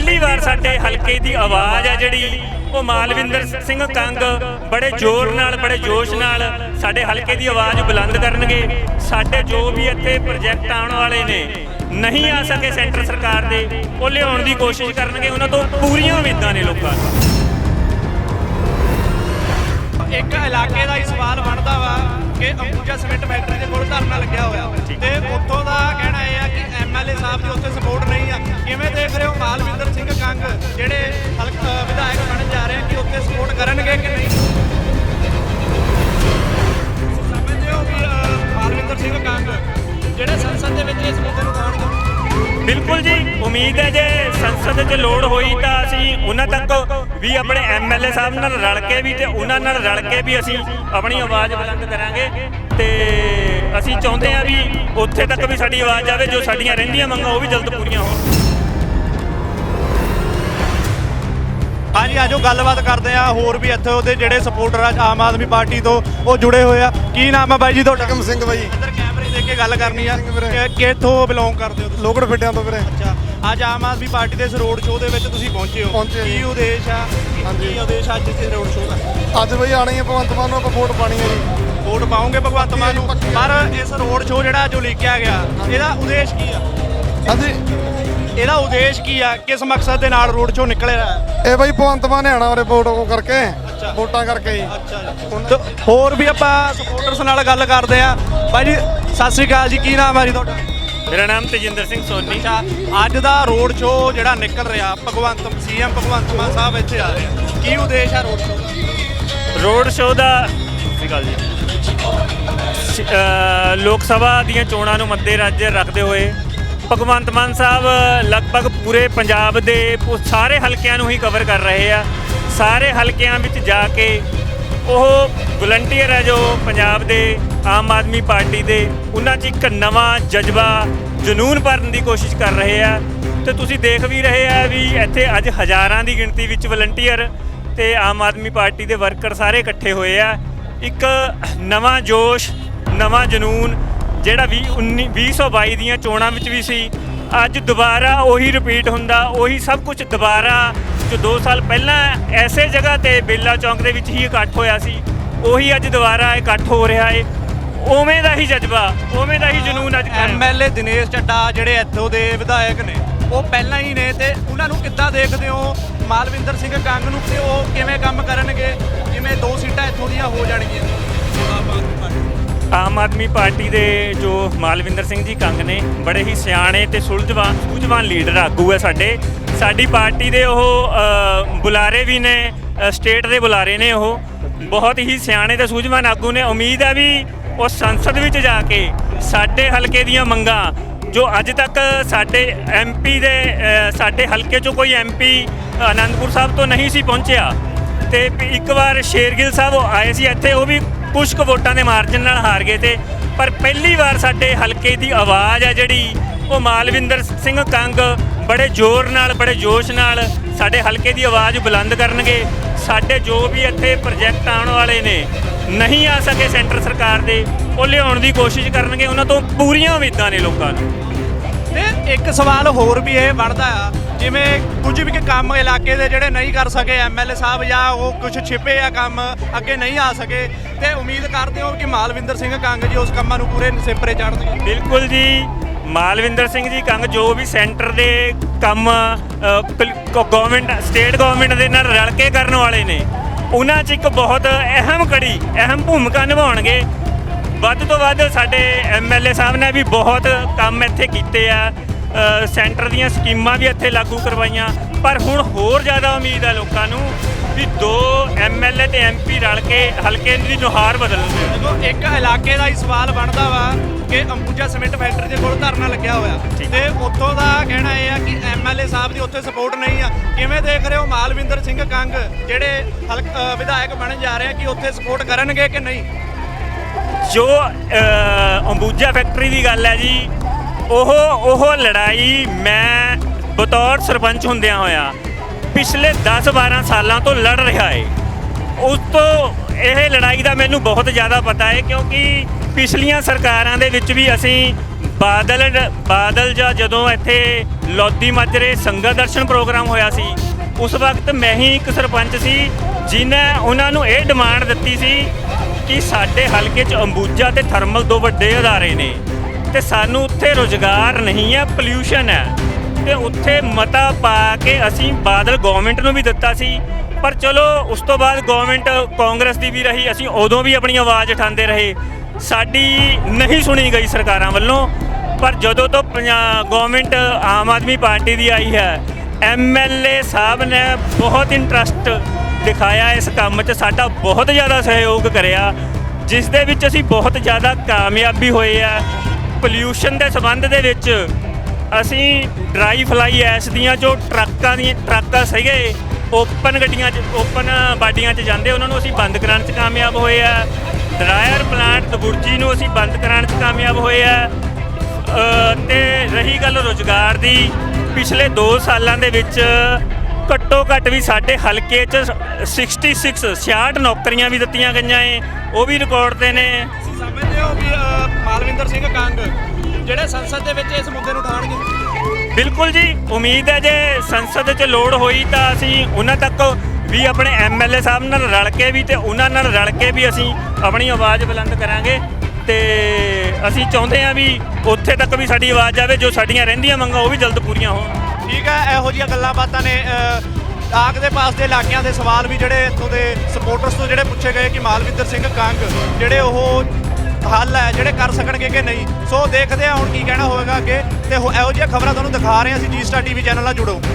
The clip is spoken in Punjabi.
ਪਹਿਲੀ ਵਾਰ ਸਾਡੇ ਹਲਕੇ ਦੀ ਆਵਾਜ਼ ਆ ਜਿਹੜੀ ਉਹ ਮਾਲਵਿੰਦਰ ਸਿੰਘ ਕੰਗ ਬੜੇ ਜ਼ੋਰ ਨਾਲ ਬੜੇ ਜੋਸ਼ ਨਾਲ ਸਾਡੇ ਹਲਕੇ ਦੀ ਆਵਾਜ਼ ਬੁਲੰਦ ਕਰਨਗੇ। ਸਾਡੇ ਜੋ ਵੀ ਇੱਥੇ ਪ੍ਰੋਜੈਕਟ ਆਉਣ ਵਾਲੇ ਨੇ ਨਹੀਂ ਆ ਸਕੇ ਸੈਂਟਰ ਸਰਕਾਰ ਦੇ ਉਹ ਲਿਆਉਣ ਦੀ ਕੋਸ਼ਿਸ਼ ਕਰਨਗੇ। ਉਹਨਾਂ ਤੋਂ ਪੂਰੀਆਂ ਉਮੀਦਾਂ ਨੇ ਲੋਕਾਂ ਨੂੰ। ਇੱਕ ਇਲਾਕੇ ਦਾ ਹੀ ਸਵਾਲ ਬਣਦਾ ਵਾ ਕਿ ਅੰਬੂਜਾ ਸੀਮੈਂਟ ਫੈਕਟਰੀ ਦੇ ਕੋਲ ਧਰਨਾ ਲੱਗਿਆ ਹੋਇਆ। ਤੇ ਦੇਖ ਸਿੰਘ ਕੰਗ ਜਿਹੜੇ ਹਲਕਾ ਵਿਧਾਇਕ ਬਣਨ ਜਾ ਰਹੇ ਕਿ ਉੱਥੇ ਸਪੋਰਟ ਕਰਨਗੇ ਕਿ ਨਹੀਂ? ਸਮਝਦੇ ਹੋ ਕਿ ਅਹ, ਸਿੰਘ ਕੰਗ ਜਿਹੜੇ ਸੰਸਦ ਦੇ ਵਿੱਚ ਇਸ ਮੁੱਦੇ ਨੂੰ ਉਠਾਉਣਗੇ ਬਿਲਕੁਲ ਜੀ ਉਮੀਦ ਹੈ ਜੇ ਸੰਸਦ 'ਚ ਲੋੜ ਹੋਈ ਤਾਂ ਅਸੀਂ ਉਹਨਾਂ ਤੱਕ ਵੀ ਆਪਣੇ ਐਮਐਲਏ ਸਾਹਿਬ ਨਾਲ ਰਲ ਕੇ ਵੀ ਤੇ ਉਹਨਾਂ ਨਾਲ ਰਲ ਕੇ ਵੀ ਅਸੀਂ ਆਪਣੀ ਆਵਾਜ਼ ਬੁਲੰਦ ਕਰਾਂਗੇ ਤੇ ਅਸੀਂ ਚਾਹੁੰਦੇ ਹਾਂ ਵੀ ਉੱਥੇ ਤੱਕ ਵੀ ਸਾਡੀ ਆਵਾਜ਼ ਆਵੇ ਜੋ ਸਾਡੀਆਂ ਰਹਿੰਦੀਆਂ ਮੰਗਾਂ ਉਹ ਵੀ ਜਲਦ ਪੂਰੀਆਂ ਹੋਣ। ਹਾਂਜੀ ਆਜੋ ਗੱਲਬਾਤ ਕਰਦੇ ਆ ਹੋਰ ਵੀ ਇੱਥੇ ਉਹਦੇ ਜਿਹੜੇ ਸਪੋਰਟਰ ਆ ਆਮ ਆਦਮੀ ਪਾਰਟੀ ਤੋਂ ਉਹ ਜੁੜੇ ਹੋਏ ਆ। ਕੀ ਨਾਮ ਆ ਬਾਈ ਜੀ ਤੁਹਾਡਾ? ਕਮ ਸਿੰਘ ਬਾਈ। ਇੱਧਰ ਕੈਮਰੇ ਦੇ ਕੇ ਗੱਲ ਕਰਨੀ ਆ। ਕਿ ਕਿੱਥੋਂ ਬਿਲੋਂਗ ਕਰਦੇ ਹੋ ਤੁਸੀਂ? ਲੋਕੜ ਫਿੱਟਿਆਂ ਤੋਂ ਵੀਰੇ। ਅੱਛਾ ਅੱਜ ਆਮ ਆਦਮੀ ਪਾਰਟੀ ਦੇ ਇਸ ਰੋਡ ਸ਼ੋਅ ਦੇ ਵਿੱਚ ਤੁਸੀਂ ਪਹੁੰਚੇ ਹੋ। ਪਹੁੰਚੇ ਕੀ। ਉਦੇਸ਼ ਆ? ਹਾਂਜੀ। ਕੀ ਉਦੇਸ਼ ਅੱਜ ਇਸ ਰੋਡ ਸ਼ੋਅ ਦਾ? ਅੱਜ ਬਈ ਆਣੀ ਹੈ ਭਗਵੰਤ ਮਾਨ ਨੂੰ ਆਪਾਂ ਵੋਟ ਪਾਣੀ ਹੈ ਜੀ। ਵੋਟ ਪਾਉਂਗੇ ਭਗਵੰਤ ਮਾਨ ਨੂੰ। ਪਰ ਇਸ ਰੋਡ ਸ਼ੋਅ ਜਿਹੜਾ ਜੋ ਲਿਖਿਆ ਗਿਆ ਇਹਦਾ ਉਦੇਸ਼ ਕੀ ਆ? ਹਾਂਜੀ ਇਹਦਾ ਉਦੇਸ਼ ਕੀ ਆ? ਕਿਸ ਮਕਸਦ ਦੇ ਨਾਲ ਰੋਡ ਸ਼ੋਅ ਨਿਕਲਿਆ ਹੈ ਇਹ ਬਈ ਭਗਵੰਤ ਮਾਨ ਨੇ ਆਣਾ ਉਰੇ ਵੋਟ ਉਹ ਕਰਕੇ ਵੋਟਾਂ ਕਰਕੇ ਜੀ। ਤੇ ਹੋਰ ਵੀ ਆਪਾਂ ਸਪੋਰਟਰਸ ਨਾਲ ਗੱਲ ਕਰਦੇ ਆ। ਬਾਈ ਜੀ ਸਤਿ ਸ੍ਰੀ ਅਕਾਲ ਜੀ ਕੀ ਨਾਮ ਹੈ ਜੀ ਤੁਹਾਡਾ? ਮੇਰਾ ਨਾਮ ਤੇਜਿੰਦਰ ਸਿੰਘ ਸੋਨੀ। ਅੱਛਾ ਅੱਜ ਦਾ ਰੋਡ ਸ਼ੋਅ ਜਿਹੜਾ ਨਿਕਲ ਰਿਹਾ ਭਗਵੰਤ ਸੀਐਮ ਭਗਵੰਤ ਮਾਨ ਸਾਹਿਬ ਇੱਥੇ ਆ ਰਹੇ ਆ। ਕੀ ਉਦੇਸ਼ ਹੈ ਰੋਡ ਸ਼ੋਅ ਦਾ? ਰੋਡ ਸ਼ੋਅ ਦਾ ਸਤਿ ਸ਼੍ਰੀ ਅਕਾਲ ਜੀ ਸ਼- ਲੋਕ ਸਭਾ ਦੀਆਂ ਚੋਣਾਂ ਨੂੰ ਮੱਦੇ ਨਜ਼ਰ ਰੱਖਦੇ ਹੋਏ ਭਗਵੰਤ ਮਾਨ ਸਾਹਿਬ ਲਗਭਗ ਪੂਰੇ ਪੰਜਾਬ ਦੇ ਪੁ- ਸਾਰੇ ਹਲਕਿਆਂ ਨੂੰ ਹੀ ਕਵਰ ਕਰ ਰਹੇ ਆ। ਸਾਰੇ ਹਲਕਿਆਂ ਵਿੱਚ ਜਾ ਕੇ ਉਹ ਵਲੰਟੀਅਰ ਹੈ ਜੋ ਪੰਜਾਬ ਦੇ, ਆਮ ਆਦਮੀ ਪਾਰਟੀ ਦੇ, ਉਹਨਾਂ 'ਚ ਇੱਕ ਨਵਾਂ ਜਜ਼ਬਾ ਜਨੂਨ ਭਰਨ ਦੀ ਕੋਸ਼ਿਸ਼ ਕਰ ਰਹੇ ਆ। ਤੇ ਤੁਸੀਂ ਦੇਖ ਵੀ ਰਹੇ ਆ ਵੀ ਇੱਥੇ ਅੱਜ ਹਜ਼ਾਰਾਂ ਦੀ ਗਿਣਤੀ ਵਿੱਚ ਵਲੰਟੀਅਰ ਤੇ ਆਮ ਆਦਮੀ ਪਾਰਟੀ ਦੇ ਵਰਕਰ ਸਾਰੇ ਇਕੱਠੇ ਹੋਏ ਆ। ਇੱਕ ਨਵਾਂ ਜੋਸ਼, ਨਵਾਂ ਜਨੂਨ ਜਿਹੜਾ ਵੀ 19 2022 ਦੀਆਂ ਚੋਣਾਂ ਵਿੱਚ ਵੀ ਸੀ, ਅੱਜ ਦੁਬਾਰਾ ਉਹੀ ਰਿਪੀਟ ਹੁੰਦਾ, ਉਹੀ ਸਭ ਕੁਝ ਦੁਬਾਰਾ, ਜੋ 2 ਸਾਲ ਪਹਿਲਾਂ ਐਸੇ ਜਗ੍ਹਾ ਤੇ ਬੇਲਾ ਚੌਂਕ ਦੇ ਵਿੱਚ ਹੀ ਇਕੱਠ ਹੋਇਆ ਸੀ, ਉਹੀ ਅੱਜ ਦੁਬਾਰਾ ਇਕੱਠ ਹੋ ਰਿਹਾ ਏ। ਉਵੇਂ ਦਾ ਹੀ ਜਜ਼ਬਾ, ਉਵੇਂ ਦਾ ਹੀ ਜਨੂਨ ਅੱਜ ਕਾਇਮ। ਹੈ। ਐਮਐਲਏ ਦਿਨੇਸ਼ ਚੱਡਾ ਜਿਹੜੇ ਇੱਥੋਂ ਦੇ ਵਿਧਾਇਕ ਨੇ, ਉਹ ਪਹਿਲਾਂ ਹੀ ਨੇ ਤੇ ਉਹਨਾਂ ਨੂੰ ਕਿੱਦਾਂ ਦੇਖਦੇ ਹੋ? ਮਾਲਵਿੰਦਰ ਸਿੰਘ ਕੰਗ ਨੂੰ ਕਿ ਉਹ ਕਿਵੇਂ ਕੰਮ ਕਰਨਗੇ? ਜਿਵੇਂ ਦੋ ਸੀਟਾਂ ਇੱਥੋਂ ਦੀਆਂ ਹੋ ਜਾਣਗੀਆਂ? ਆਮ ਆਦਮੀ ਪਾਰਟੀ ਦੇ ਜੋ ਮਾਲਵਿੰਦਰ ਸਿੰਘ ਜੀ ਕੰਗ ਨੇ, ਬੜੇ ਹੀ ਸਿਆਣੇ ਤੇ ਸੁਲਝਵਾਨ ਸੂਝਵਾਨ ਲੀਡਰ ਆਗੂ ਹੈ ਸਾਡੇ। ਸਾਡੀ ਪਾਰਟੀ ਦੇ ਉਹ ਬੁਲਾਰੇ ਵੀ ਨੇ ਸਟੇਟ ਦੇ ਬੁਲਾਰੇ ਨੇ ਉਹ। ਬਹੁਤ ਹੀ ਸਿਆਣੇ ਤੇ ਸੂਝਵਾਨ ਆਗੂ ਨੇ। ਉਮੀਦ ਹੈ ਵੀ ਉਹ ਸੰਸਦ ਵਿੱਚ ਜਾ ਕੇ ਸਾਡੇ ਹਲਕੇ ਦੀਆਂ ਮੰਗਾਂ, ਜੋ ਅੱਜ ਤੱਕ ਸਾਡੇ ਐਮਪੀ ਦੇ ਸਾਡੇ ਹਲਕੇ ਚੋਂ ਕੋਈ ਐਮਪੀ ਆਨੰਦਪੁਰ ਸਾਹਿਬ ਤੋਂ ਨਹੀਂ ਸੀ ਪਹੁੰਚਿਆ। ਤੇ ਇੱਕ ਵਾਰ ਸ਼ੇਰਗਿੱਲ ਸਾਹਿਬ ਉਹ ਆਏ ਸੀ ਇੱਥੇ, ਉਹ ਵੀ ਕੁਛ ਕੁ ਵੋਟਾਂ ਦੇ ਮਾਰਜਨ ਨਾਲ ਹਾਰ ਗਏ ਤੇ ਪਰ ਪਹਿਲੀ ਵਾਰ ਸਾਡੇ ਹਲਕੇ ਦੀ ਆਵਾਜ਼ ਆ ਜਿਹੜੀ, ਉਹ ਮਾਲਵਿੰਦਰ ਸਿੰਘ ਕੰਗ ਬੜੇ ਜ਼ੋਰ ਨਾਲ, ਬੜੇ ਜੋਸ਼ ਨਾਲ ਸਾਡੇ ਹਲਕੇ ਦੀ ਆਵਾਜ਼ ਬੁਲੰਦ ਕਰਨਗੇ। ਸਾਡੇ ਜੋ ਵੀ ਇੱਥੇ ਪ੍ਰੋਜੈਕਟ ਆਉਣ ਵਾਲੇ ਨੇ, ਨਹੀਂ ਆ ਸਕੇ ਸੈਂਟਰ ਸਰਕਾਰ ਦੇ, ਉਹ ਲਿਆਉਣ ਦੀ ਕੋਸ਼ਿਸ਼ ਕਰਨਗੇ। ਉਹਨਾਂ ਤੋਂ ਪੂਰੀਆਂ ਉਮੀਦਾਂ ਨੇ ਲੋਕਾਂ ਨੂੰ। ਤੇ ਇੱਕ ਸਵਾਲ ਹੋਰ ਵੀ ਇਹ ਬਣਦਾ ਆ। ਜਿਵੇਂ ਕੁਝ ਵੀ ਕੰਮ ਇਲਾਕੇ ਦੇ ਜਿਹੜੇ ਨਹੀਂ ਕਰ ਸਕੇ ਐਮਐਲਏ ਸਾਹਿਬ ਜਾਂ ਉਹ ਕੁਝ ਛਿਪੇ ਆ ਕੰਮ ਅੱਗੇ ਨਹੀਂ ਆ ਸਕੇ, ਤੇ ਉਮੀਦ ਕਰਦੇ ਹੋ ਕਿ ਮਾਲਵਿੰਦਰ ਸਿੰਘ ਕੰਗ ਜੀ ਉਸ ਕੰਮਾਂ ਨੂੰ ਪੂਰੇ ਸਿਪਰੇ ਚਾੜਨਗੇ ਬਿਲਕੁਲ ਜੀ, ਮਾਲਵਿੰਦਰ ਸਿੰਘ ਜੀ ਕੰਗ ਜੋ ਵੀ ਸੈਂਟਰ ਦੇ ਕੰਮ ਗਵਰਨਮੈਂਟ ਸਟੇਟ ਗਵਰਨਮੈਂਟ ਦੇ ਨਾਲ ਰਲ ਕੇ ਕਰਨ ਵਾਲੇ ਨੇ, ਉਹਨਾਂ 'ਚ ਇੱਕ ਬਹੁਤ ਅਹਿਮ ਕੜੀ, ਅਹਿਮ ਭੂਮਿਕਾ ਨਿਭਾਉਣਗੇ। ਵੱਧ ਤੋਂ ਵੱਧ ਸਾਡੇ ਐਮਐਲਏ ਸਾਹਿਬ ਨੇ ਵੀ ਬਹੁਤ ਕੰਮ ਇੱਥੇ ਕੀਤੇ ਆ ਸੈਂਟਰ ਦੀਆਂ ਸਕੀਮਾਂ ਵੀ ਇੱਥੇ ਲਾਗੂ ਕਰਵਾਈਆਂ। ਪਰ ਹੁਣ ਹੋਰ ਜ਼ਿਆਦਾ ਉਮੀਦ ਹੈ ਲੋਕਾਂ ਨੂੰ ਵੀ ਦੋ ਐਮਐਲਏ ਤੇ ਐਮਪੀ ਰਲ ਕੇ ਹਲਕੇ ਦੀ ਨੁਹਾਰ ਬਦਲਣਗੇ ਦੇਖੋ ਇੱਕ ਇਲਾਕੇ ਦਾ ਹੀ ਸਵਾਲ ਬਣਦਾ ਵਾ ਕਿ ਅੰਬੂਜਾ ਸੀਮੈਂਟ ਫੈਕਟਰੀ ਦੇ ਕੋਲ ਧਰਨਾ ਲੱਗਿਆ ਹੋਇਆ। ਤੇ ਉੱਥੋਂ ਦਾ ਕਹਿਣਾ ਇਹ ਆ ਕਿ ਐਮਐਲਏ ਸਾਹਿਬ ਦੀ ਉੱਥੇ ਸਪੋਰਟ ਨਹੀਂ ਆ। ਕਿਵੇਂ ਦੇਖ ਰਹੇ ਹੋ ਮਾਲਵਿੰਦਰ ਸਿੰਘ ਕੰਗ ਜਿਹੜੇ ਵਿਧਾਇਕ ਬਣਨ ਜਾ ਰਹੇ ਆ ਕਿ ਉੱਥੇ ਸਪੋਰਟ ਕਰਨਗੇ ਕਿ ਨਹੀਂ? ਜੋ ਅੰਬੂਜਾ ਫੈਕਟਰੀ ਦੀ ਗੱਲ ਹੈ ਜੀ ਉਹ ਉਹ ਲੜਾਈ ਮੈਂ ਬਤੌਰ ਸਰਪੰਚ ਹੁੰਦਿਆਂ ਹੋਇਆ ਪਿਛਲੇ 10-12 ਸਾਲਾਂ ਤੋਂ ਲੜ ਰਿਹਾ ਏ। ਉਸ ਤੋਂ ਇਹ ਲੜਾਈ ਦਾ ਮੈਨੂੰ ਬਹੁਤ ਜ਼ਿਆਦਾ ਪਤਾ ਹੈ ਕਿਉਂਕਿ ਪਿਛਲੀਆਂ ਸਰਕਾਰਾਂ ਦੇ ਵਿੱਚ ਵੀ ਅਸੀਂ ਬਾਦਲ ਬਾਦਲ ਜਾਂ ਜਦੋਂ ਇੱਥੇ ਲੋਧੀ ਮਾਜਰੇ ਸੰਗਤ ਦਰਸ਼ਨ ਪ੍ਰੋਗਰਾਮ ਹੋਇਆ ਸੀ, ਉਸ ਵਕਤ ਮੈਂ ਹੀ ਇੱਕ ਸਰਪੰਚ ਸੀ ਜਿਨੇ ਉਹਨਾਂ ਨੂੰ ਇਹ ਡਿਮਾਂਡ ਦਿੱਤੀ ਸੀ ਕਿ ਸਾਡੇ ਹਲਕੇ 'ਚ ਅੰਬੂਜਾ ਤੇ ਥਰਮਲ ਦੋ ਵੱਡੇ ਅਦਾਰੇ ਨੇ। ਤੇ ਸਾਨੂੰ ਉੱਥੇ ਰੋਜ਼ਗਾਰ ਨਹੀਂ ਹੈ ਪੋਲਿਊਸ਼ਨ ਹੈ ਤੇ ਉੱਥੇ ਮਤਾ ਪਾ ਕੇ ਅਸੀਂ ਬਾਦਲ ਗਵਰਨਮੈਂਟ ਨੂੰ ਵੀ ਦਿੱਤਾ ਸੀ। ਪਰ ਚਲੋ, ਉਸ ਤੋਂ ਬਾਅਦ ਗਵਰਨਮੈਂਟ ਕਾਂਗਰਸ ਦੀ ਵੀ ਰਹੀ, ਅਸੀਂ ਉਦੋਂ ਵੀ ਆਪਣੀ ਆਵਾਜ਼ ਉਠਾਉਂਦੇ ਰਹੇ। ਸਾਡੀ ਨਹੀਂ ਸੁਣੀ ਗਈ ਸਰਕਾਰਾਂ ਵੱਲੋਂ। ਪਰ ਜਦੋਂ ਤੋਂ ਗਵਰਨਮੈਂਟ ਆਮ ਆਦਮੀ ਪਾਰਟੀ ਦੀ ਆਈ ਹੈ ਐਮਐਲਏ ਸਾਹਿਬ ਨੇ ਬਹੁਤ ਇੰਟਰਸਟ ਦਿਖਾਇਆ ਇਸ ਕੰਮ 'ਚ। ਸਾਡਾ ਬਹੁਤ ਜ਼ਿਆਦਾ ਸਹਿਯੋਗ ਕਰਿਆ, ਜਿਸ ਦੇ ਵਿੱਚ ਅਸੀਂ ਬਹੁਤ ਜ਼ਿਆਦਾ ਕਾਮਯਾਬੀ ਹੋਏ ਆ। ਪੋਲਿਊਸ਼ਨ ਦੇ ਸੰਬੰਧ ਦੇ ਵਿੱਚ ਅਸੀਂ ਡਰਾਈ ਫਲਾਈ ਐਸ ਦੀਆਂ ਜੋ ਟਰੱਕਾਂ ਦੀਆਂ ਟਰੱਕ ਸੀਗੇ ਓਪਨ ਗੱਡੀਆਂ 'ਚ ਓਪਨ ਬਾਡੀਆਂ 'ਚ ਜਾਂਦੇ ਉਹਨਾਂ ਨੂੰ ਅਸੀਂ ਬੰਦ ਕਰਾਉਣ 'ਚ ਕਾਮਯਾਬ ਹੋਏ ਆ। ਡਰਾਇਰ ਪਲਾਂਟ ਦਬੁਰਜੀ ਨੂੰ ਅਸੀਂ ਬੰਦ ਕਰਾਉਣ 'ਚ ਕਾਮਯਾਬ ਹੋਏ ਆ। ਅ, ਤੇ ਰਹੀ ਗੱਲ ਰੋਜ਼ਗਾਰ ਦੀ ਪਿਛਲੇ 2 ਸਾਲਾਂ ਦੇ ਵਿੱਚ ਘੱਟੋ ਘੱਟ ਵੀ ਸਾਡੇ ਹਲਕੇ 'ਚ 66 66 ਨੌਕਰੀਆਂ ਵੀ ਦਿੱਤੀਆਂ ਗਈਆਂ ਏ ਉਹ ਵੀ ਰਿਕਾਰਡ ਤੇ ਨੇ। ਹੋ ਵੀ ਮਾਲਵਿੰਦਰ ਸਿੰਘ ਕੰਗ ਜਿਹੜੇ ਸੰਸਦ ਦੇ ਵਿੱਚ ਇਸ ਮੁੱਦੇ ਨੂੰ ਉਠਾਉਣਗੇ? ਬਿਲਕੁਲ ਜੀ ਉਮੀਦ ਹੈ ਜੇ ਸੰਸਦ 'ਚ ਲੋੜ ਹੋਈ ਤਾਂ ਅਸੀਂ ਉਹਨਾਂ ਤੱਕ ਵੀ ਆਪਣੇ ਐਮਐਲਏ ਸਾਹਿਬ ਨਾਲ ਰਲ ਕੇ ਵੀ ਤੇ ਉਹਨਾਂ ਨਾਲ ਰਲ ਕੇ ਵੀ ਅਸੀਂ ਆਪਣੀ ਆਵਾਜ਼ ਬੁਲੰਦ ਕਰਾਂਗੇ ਤੇ ਅਸੀਂ ਚਾਹੁੰਦੇ ਹਾਂ ਵੀ ਉੱਥੇ ਤੱਕ ਵੀ ਸਾਡੀ ਆਵਾਜ਼ ਜਾਵੇ ਜੋ ਸਾਡੀਆਂ ਰਹਿੰਦੀਆਂ ਮੰਗਾਂ ਉਹ ਵੀ ਜਲਦ ਪੂਰੀਆਂ ਹੋਣ। ਠੀਕ ਹੈ ਇਹੋ ਜਿਹੀਆਂ ਗੱਲਾਂ ਬਾਤਾਂ ਨੇ ਅ, ਆਗ ਦੇ ਪਾਸ ਦੇ ਇਲਾਕਿਆਂ ਦੇ ਸਵਾਲ ਵੀ ਜਿਹੜੇ ਇੱਥੋਂ ਦੇ ਸਪੋਰਟਰਸ ਤੋਂ ਜਿਹੜੇ ਪੁੱਛੇ ਗਏ ਕਿ ਮਾਲਵਿੰਦਰ ਸਿੰਘ ਕੰਗ ਜਿਹੜੇ ਉਹ ਹੱਲ ਹੈ, ਜਿਹੜੇ ਕਰ ਸਕਣਗੇ ਕਿ ਨਹੀਂ। ਸੋ ਦੇਖਦੇ ਆ ਹੁਣ ਕੀ ਕਹਿਣਾ ਹੋਵੇਗਾ ਅੱਗੇ। ਤੇ ਹੋ- ਇਹੋ ਜਿਹੀਆਂ ਖਬਰਾਂ ਤੁਹਾਨੂੰ ਦਿਖਾ ਰਹੇ ਹਾਂ ਅਸੀਂ ਜੀ ਸਟਾਰ ਟੀਵੀ ਚੈਨਲ ਨਾਲ ਜੁੜੋ।